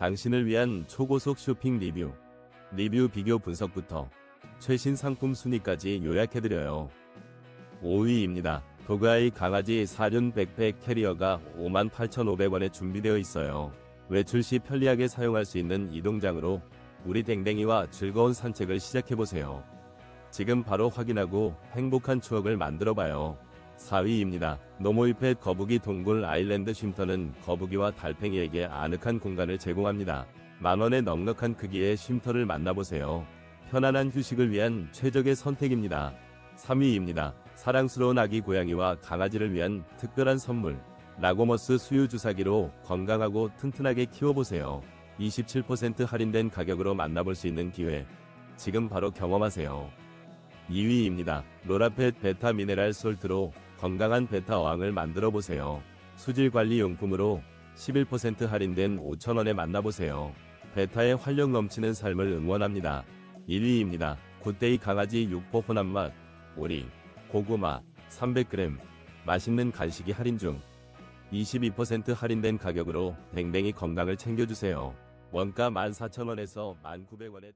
당신을 위한 초고속 쇼핑 리뷰, 리뷰 비교 분석부터 최신 상품 순위까지 요약해드려요. 5위입니다. 도가이 강아지 사륜 백팩 캐리어가 58,500원에 준비되어 있어요. 외출 시 편리하게 사용할 수 있는 이동장으로 우리 댕댕이와 즐거운 산책을 시작해보세요. 지금 바로 확인하고 행복한 추억을 만들어봐요. 4위입니다. 노모이펫 거북이 동굴 아일랜드 쉼터는 거북이와 달팽이에게 아늑한 공간을 제공합니다. 만원의 넉넉한 크기의 쉼터를 만나보세요. 편안한 휴식을 위한 최적의 선택입니다. 3위입니다. 사랑스러운 아기 고양이와 강아지를 위한 특별한 선물. 라고머스 수유 주사기로 건강하고 튼튼하게 키워보세요. 27% 할인된 가격으로 만나볼 수 있는 기회. 지금 바로 경험하세요. 2위입니다. 로라펫 베타 미네랄 솔트로 건강한 베타 어항을 만들어 보세요. 수질 관리 용품으로 11% 할인된 5,000원에 만나보세요. 베타의 활력 넘치는 삶을 응원합니다. 1위입니다. 굿데이 강아지 육포 혼합 맛, 오리, 고구마, 300g, 맛있는 간식이 할인 중. 22% 할인된 가격으로 뱅뱅이 건강을 챙겨주세요. 원가 14,000원에서 1,900원에